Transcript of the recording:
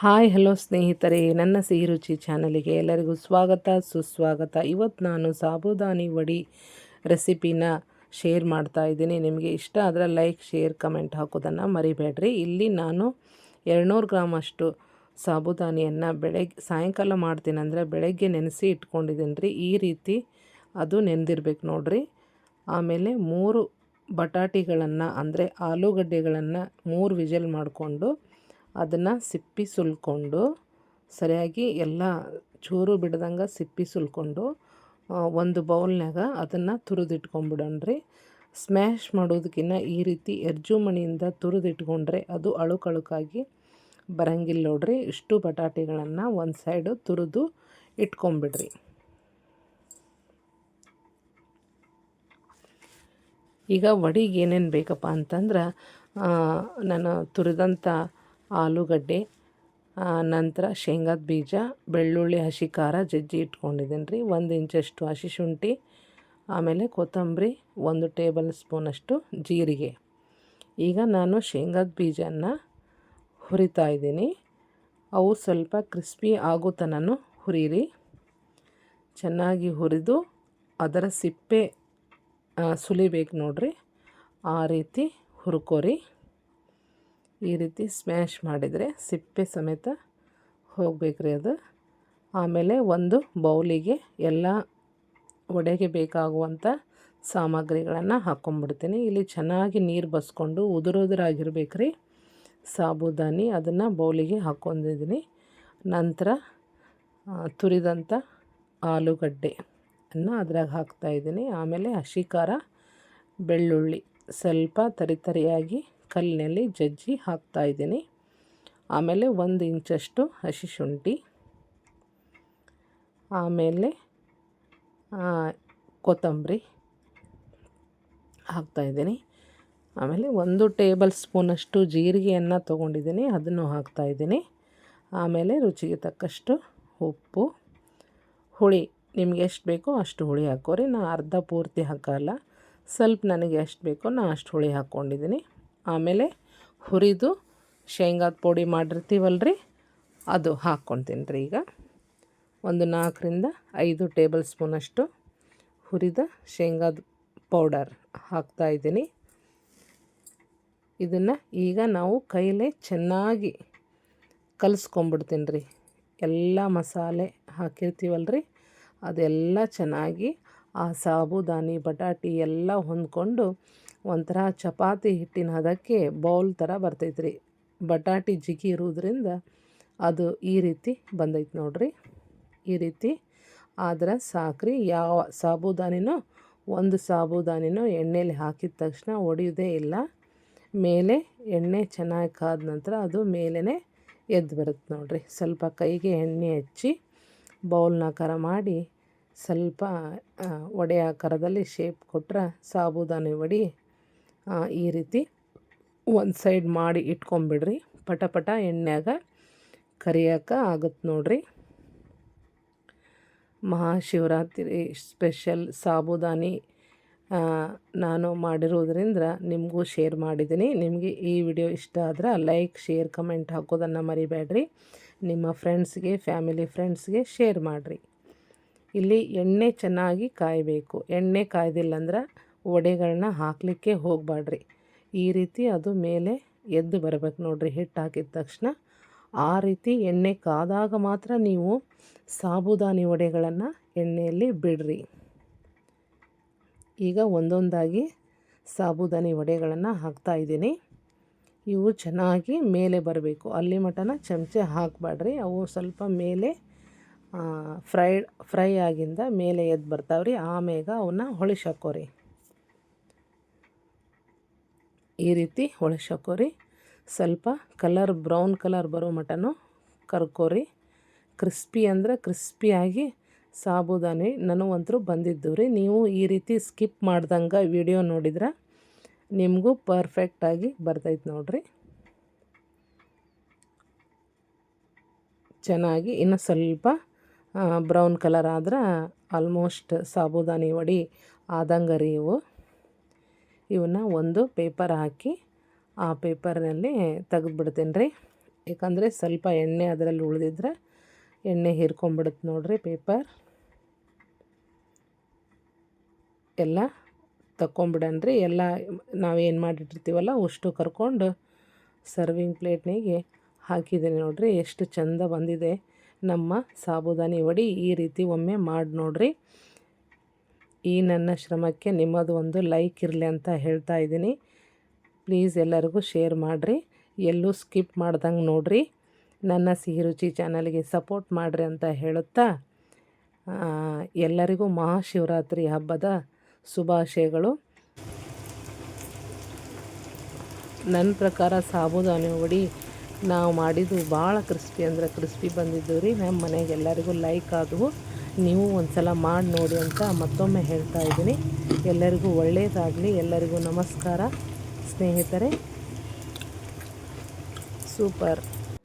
Hi, hello ಸ್ನೇಹಿತರೆ. ನನ್ನ ಸಿಹಿ ರುಚಿ ಚಾನಲಿಗೆ ಎಲ್ಲರಿಗೂ ಸ್ವಾಗತ, ಸುಸ್ವಾಗತ. ಇವತ್ತು ನಾನು ಸಾಬುದಾನಿ ವಡಿ ರೆಸಿಪಿನ ಶೇರ್ ಮಾಡ್ತಾ ಇದ್ದೀನಿ. ನಿಮಗೆ ಇಷ್ಟ ಆದರೆ ಲೈಕ್, ಶೇರ್, ಕಮೆಂಟ್ ಹಾಕೋದನ್ನು ಮರಿಬೇಡ್ರಿ. ಇಲ್ಲಿ ನಾನು ಎರಡುನೂರು ಗ್ರಾಮ್ ಅಷ್ಟು ಸಾಬುದಾನಿಯನ್ನು ಬೆಳಗ್ಗೆ ಸಾಯಂಕಾಲ ಮಾಡ್ತೀನಿ ಅಂದರೆ ಬೆಳಗ್ಗೆ ನೆನೆಸಿ ಇಟ್ಕೊಂಡಿದ್ದೀನಿ ರೀ ಈ ರೀತಿ ಅದು ನೆನೆದಿರ್ಬೇಕು ನೋಡಿರಿ. ಆಮೇಲೆ ಮೂರು ಬಟಾಟಿಗಳನ್ನು ಅಂದರೆ ಆಲೂಗಡ್ಡೆಗಳನ್ನು ಮೂರು ವಿಜಲ್ ಮಾಡಿಕೊಂಡು ಅದನ್ನು ಸಿಪ್ಪಿ ಸುಲ್ಕೊಂಡು ಸರಿಯಾಗಿ ಎಲ್ಲ ಚೂರು ಬಿಡ್ದಂಗೆ ಸಿಪ್ಪಿ ಸುಲ್ಕೊಂಡು ಒಂದು ಬೌಲ್ನಾಗ ಅದನ್ನು ತುರಿದಿಟ್ಕೊಂಬಿಡೋಣ್ರಿ. ಸ್ಮ್ಯಾಶ್ ಮಾಡೋದಕ್ಕಿಂತ ಈ ರೀತಿ ಎರ್ಜು ಮಣಿಯಿಂದ ತುರಿದಿಟ್ಕೊಂಡ್ರೆ ಅದು ಅಳುಕಳುಕಾಗಿ ಬರಂಗಿಲ್ಲ ನೋಡ್ರಿ. ಇಷ್ಟು ಬಟಾಟೆಗಳನ್ನು ಒಂದು ಸೈಡು ತುರಿದು ಇಟ್ಕೊಂಬಿಡ್ರಿ. ಈಗ ವಡಿಗೆ ಏನೇನು ಬೇಕಪ್ಪ ಅಂತಂದ್ರೆ ನಾನು ತುರಿದಂಥ ಆಲೂಗಡ್ಡೆ ನಂತರ ಶೇಂಗಾದ ಬೀಜ, ಬೆಳ್ಳುಳ್ಳಿ ಹಸಿ ಖಾರ ಜಜ್ಜಿ ಇಟ್ಕೊಂಡಿದ್ದೀನಿ ರೀ ಒಂದು ಇಂಚಷ್ಟು ಹಸಿ ಶುಂಠಿ, ಆಮೇಲೆ ಕೊತ್ತಂಬರಿ, ಒಂದು ಟೇಬಲ್ ಸ್ಪೂನಷ್ಟು ಜೀರಿಗೆ. ಈಗ ನಾನು ಶೇಂಗಾದ ಬೀಜನ ಹುರಿತಾ ಇದ್ದೀನಿ. ಅವು ಸ್ವಲ್ಪ ಕ್ರಿಸ್ಪಿ ಆಗೋ ತನಕ ಹುರಿರಿ. ಚೆನ್ನಾಗಿ ಹುರಿದು ಅದರ ಸಿಪ್ಪೆ ಸುಲಿಬೇಕು ನೋಡ್ರಿ. ಆ ರೀತಿ ಹುರ್ಕೋರಿ. ಈ ರೀತಿ ಸ್ಮ್ಯಾಶ್ ಮಾಡಿದರೆ ಸಿಪ್ಪೆ ಸಮೇತ ಹೋಗಬೇಕ್ರಿ ಅದು. ಆಮೇಲೆ ಒಂದು ಬೌಲಿಗೆ ಎಲ್ಲ ಒಡೆಗೆ ಬೇಕಾಗುವಂಥ ಸಾಮಗ್ರಿಗಳನ್ನು ಹಾಕ್ಕೊಂಬಿಡ್ತೀನಿ ಇಲ್ಲಿ ಚೆನ್ನಾಗಿ ನೀರು ಬಸ್ಕೊಂಡು ಉದುರುದುರಾಗಿರ್ಬೇಕು ರೀ ಸಾಬುದಾನಿ ಅದನ್ನು ಬೌಲಿಗೆ ಹಾಕ್ಕೊಂಡಿದ್ದೀನಿ. ನಂತರ ತುರಿದಂಥ ಆಲೂಗಡ್ಡೆ ಅನ್ನು ಅದ್ರಾಗ ಹಾಕ್ತಾಯಿದ್ದೀನಿ ಆಮೇಲೆ ಹಸಿ ಖಾರ, ಬೆಳ್ಳುಳ್ಳಿ ಸ್ವಲ್ಪ ತರಿತರಿಯಾಗಿ ಕಲ್ಲಿನಲ್ಲಿ ಜಜ್ಜಿ ಹಾಕ್ತಾಯಿದ್ದೀನಿ ಆಮೇಲೆ ಒಂದು ಇಂಚಷ್ಟು ಹಸಿ ಶುಂಠಿ. ಆಮೇಲೆ ಕೊತ್ತಂಬರಿ ಹಾಕ್ತಾಯಿದ್ದೀನಿ ಆಮೇಲೆ ಒಂದು ಟೇಬಲ್ ಸ್ಪೂನಷ್ಟು ಜೀರಿಗೆಯನ್ನು ತೊಗೊಂಡಿದ್ದೀನಿ, ಅದನ್ನು ಹಾಕ್ತಾಯಿದ್ದೀನಿ ಆಮೇಲೆ ರುಚಿಗೆ ತಕ್ಕಷ್ಟು ಉಪ್ಪು, ಹುಳಿ. ನಿಮ್ಗೆ ಎಷ್ಟು ಬೇಕೋ ಅಷ್ಟು ಹುಳಿ ಹಾಕೋರಿ ನಾನು ಅರ್ಧ ಪೂರ್ತಿ ಹಾಕಲ್ಲ. ಸ್ವಲ್ಪ ನನಗೆ ಎಷ್ಟು ಬೇಕೋ ನಾನು ಅಷ್ಟು ಹುಳಿ ಹಾಕ್ಕೊಂಡಿದ್ದೀನಿ. ಆಮೇಲೆ ಹುರಿದು ಶೇಂಗಾದ ಪುಡಿ ರೀ ಅದು ಹಾಕ್ಕೊತೀನಿ ರೀ ಈಗ. ಒಂದು ನಾಲ್ಕರಿಂದ ಐದು ಟೇಬಲ್ ಸ್ಪೂನಷ್ಟು ಹುರಿದ ಶೇಂಗಾದ ಪೌಡರ್ ಹಾಕ್ತಾಯಿದ್ದೀನಿ ಇದನ್ನು ಈಗ ನಾವು ಕೈಲೇ ಚೆನ್ನಾಗಿ ಕಲಿಸ್ಕೊಂಬಿಡ್ತೀನಿ ರೀ ಎಲ್ಲ ಮಸಾಲೆ ಹಾಕಿರ್ತೀವಲ್ರಿ, ಅದೆಲ್ಲ ಚೆನ್ನಾಗಿ ಆ ಸಾಬುದಾನಿ ಬಟಾಟಿ ಎಲ್ಲ ಹೊಂದ್ಕೊಂಡು ಒಂಥರ ಚಪಾತಿ ಹಿಟ್ಟಿನ ಹದಕ್ಕೆ ಬೌಲ್ ಥರ ಬರ್ತೈತೆ ಬಟಾಟಿ ಜಿಗಿ ಇರೋದ್ರಿಂದ ಅದು ಈ ರೀತಿ ಬಂದೈತೆ ನೋಡ್ರಿ. ಈ ರೀತಿ ಆದ್ರೆ ಸಾಕ್ರಿ ಯಾವ ಸಾಬುದಾನಿನೂ ಒಂದು ಸಾಬುದಾನಿನೂ ಎಣ್ಣೆಯಲ್ಲಿ ಹಾಕಿದ ತಕ್ಷಣ ಒಡೆಯೋದೇ ಇಲ್ಲ. ಮೇಲೆ ಎಣ್ಣೆ ಚೆನ್ನಾಗಿ ಕಾದ ನಂತರ ಅದು ಮೇಲೇ ಎದ್ದು ಬರುತ್ತೆ ನೋಡ್ರಿ. ಸ್ವಲ್ಪ ಕೈಗೆ ಎಣ್ಣೆ ಹಚ್ಚಿ ಬೌಲ್ನ ಆಕಾರ ಮಾಡಿ ಸ್ವಲ್ಪ ವಡೆ ಆಕಾರದಲ್ಲಿ ಶೇಪ್ ಕೊಟ್ರೆ ಸಾಬುದಾನಿ ವಡೆ ಈ ರೀತಿ ಒಂದು ಸೈಡ್ ಮಾಡಿ ಇಟ್ಕೊಂಬಿಡ್ರಿ. ಪಟ ಪಟ ಎಣ್ಣೆಯಾಗ ಕರಿಯೋಕೆ ಆಗುತ್ತೆ ನೋಡ್ರಿ. ಮಹಾಶಿವರಾತ್ರಿ ಸ್ಪೆಷಲ್ ಸಾಬುದಾನಿ ನಾನು ಮಾಡಿರೋದ್ರಿಂದ ನಿಮಗೂ ಶೇರ್ ಮಾಡಿದ್ದೀನಿ. ನಿಮಗೆ ಈ ವಿಡಿಯೋ ಇಷ್ಟ ಆದ್ರೆ ಲೈಕ್ ಶೇರ್ ಕಮೆಂಟ್ ಹಾಕೋದನ್ನು ಮರಿಬೇಡ್ರಿ. ನಿಮ್ಮ ಫ್ರೆಂಡ್ಸ್ಗೆ ಫ್ಯಾಮಿಲಿ ಫ್ರೆಂಡ್ಸ್ಗೆ ಶೇರ್ ಮಾಡಿರಿ. ಇಲ್ಲಿ ಎಣ್ಣೆ ಚೆನ್ನಾಗಿ ಕಾಯಬೇಕು. ಎಣ್ಣೆ ಕಾಯ್ದಿಲ್ಲ ಅಂದ್ರೆ ವಡೆಗಳನ್ನ ಹಾಕಲಿಕ್ಕೆ ಹೋಗಬಾಡ್ರಿ ಈ ರೀತಿ ಅದು ಮೇಲೆ ಎದ್ದು ಬರಬೇಕು ನೋಡಿರಿ ಹಿಟ್ಟು ಹಾಕಿದ ತಕ್ಷಣ. ಆ ರೀತಿ ಎಣ್ಣೆ ಕಾದಾಗ ಮಾತ್ರ ನೀವು ಸಾಬುದಾನಿ ವಡೆಗಳನ್ನು ಎಣ್ಣೆಯಲ್ಲಿ ಬಿಡ್ರಿ. ಈಗ ಒಂದೊಂದಾಗಿ ಸಾಬುದಾನಿ ವಡೆಗಳನ್ನು ಹಾಕ್ತಾಯಿದ್ದೀನಿ ಇವು ಚೆನ್ನಾಗಿ ಮೇಲೆ ಬರಬೇಕು. ಅಲ್ಲಿ ಮಟನ ಚಮಚೆ ಹಾಕಬೇಡ್ರಿ ಅವು ಸ್ವಲ್ಪ ಮೇಲೆ ಫ್ರೈಡ್ ಫ್ರೈ ಆಗಿಂದ ಮೇಲೆ ಎದ್ದು ಬರ್ತಾವ್ರಿ. ಆಮೇಲೆ ಅವನ್ನ ಹೊಳಿಸಾಕೋರಿ ಈ ರೀತಿ ಹೊಳಸಾಕೋರಿ. ಸ್ವಲ್ಪ ಕಲರ್, ಬ್ರೌನ್ ಕಲರ್ ಬರೋ ಮಟನು ಕರ್ಕೋರಿ. ಕ್ರಿಸ್ಪಿ ಅಂದರೆ ಕ್ರಿಸ್ಪಿಯಾಗಿ ಸಾಬುದಾನಿ ನನಗಂತೂ ಬಂದಿದ್ದು ರೀ. ನೀವು ಈ ರೀತಿ ಸ್ಕಿಪ್ ಮಾಡ್ದಂಗೆ ವಿಡಿಯೋ ನೋಡಿದ್ರೆ ನಿಮಗೂ ಪರ್ಫೆಕ್ಟಾಗಿ ಬರ್ತೈತೆ ನೋಡಿರಿ. ಚೆನ್ನಾಗಿ ಇನ್ನು ಸ್ವಲ್ಪ ಬ್ರೌನ್ ಕಲರ್ ಆದ್ರೆ ಆಲ್ಮೋಸ್ಟ್ ಸಾಬುದಾನಿ ವಡಿ ಆದಂಗೆ ರೀ ಇವು. ಇವನ್ನ ಒಂದು ಪೇಪರ್ ಹಾಕಿ ಆ ಪೇಪರ್ನಲ್ಲಿ ತೆಗೆದ್ಬಿಡ್ತೀನಿ ರೀ. ಯಾಕಂದರೆ ಸ್ವಲ್ಪ ಎಣ್ಣೆ ಅದರಲ್ಲಿ ಉಳಿದಿದ್ರೆ ಎಣ್ಣೆ ಹೀರ್ಕೊಂಬಿಡುತ್ತೆ ನೋಡಿರಿ ಪೇಪರ್ ಎಲ್ಲ ತಕ್ಕೊಂಬಿಡನ್ರಿ ಎಲ್ಲ ನಾವೇನು ಮಾಡಿಟ್ಟಿರ್ತೀವಲ್ಲ ಅಷ್ಟು ಕರ್ಕೊಂಡು ಸರ್ವಿಂಗ್ ಪ್ಲೇಟ್ನಿಗೆ ಹಾಕಿದ್ದೀನಿ ನೋಡಿರಿ. ಎಷ್ಟು ಚಂದ ಬಂದಿದೆ. ನಮ್ಮ ಸಾಬುದಾನಿ ವಡಿ ಈ ರೀತಿ ಒಮ್ಮೆ ಮಾಡಿ ನೋಡ್ರಿ. ಈ ನನ್ನ ಶ್ರಮಕ್ಕೆ ನಿಮ್ಮದು ಒಂದು ಲೈಕ್ ಇರಲಿ ಅಂತ ಹೇಳ್ತಾ ಇದ್ದೀನಿ. ಪ್ಲೀಸ್ ಎಲ್ಲರಿಗೂ ಶೇರ್ ಮಾಡಿರಿ. ಎಲ್ಲೂ ಸ್ಕಿಪ್ ಮಾಡ್ದಂಗೆ ನೋಡಿರಿ. ನನ್ನ ಸಿಹಿ ರುಚಿ ಚಾನಲ್ಗೆ ಸಪೋರ್ಟ್ ಮಾಡಿರಿ ಅಂತ ಹೇಳುತ್ತಾ ಎಲ್ಲರಿಗೂ ಮಹಾಶಿವರಾತ್ರಿ ಹಬ್ಬದ ಶುಭಾಶಯಗಳು. ನನ್ನ ಪ್ರಕಾರ ಸಾಬುದಾನಿ ಹೊಡಿ ನಾವು ಮಾಡಿದ್ದು ಭಾಳ ಕ್ರಿಸ್ಪಿ ಅಂದರೆ ಕ್ರಿಸ್ಪಿ ಬಂದಿದ್ದು ರೀ. ನಮ್ಮ ಮನೆಗೆ ಎಲ್ಲರಿಗೂ ಲೈಕ್ ಆದವು. ನೀವು ಒಂದು ಸಲ ಮಾಡಿ ನೋಡಿ ಅಂತ ಮತ್ತೊಮ್ಮೆ ಹೇಳ್ತಾ ಇದ್ದೀನಿ. ಎಲ್ಲರಿಗೂ ಒಳ್ಳೆಯದಾಗಲಿ ಎಲ್ಲರಿಗೂ ನಮಸ್ಕಾರ. ಸ್ನೇಹಿತರೆ, ಸೂಪರ್.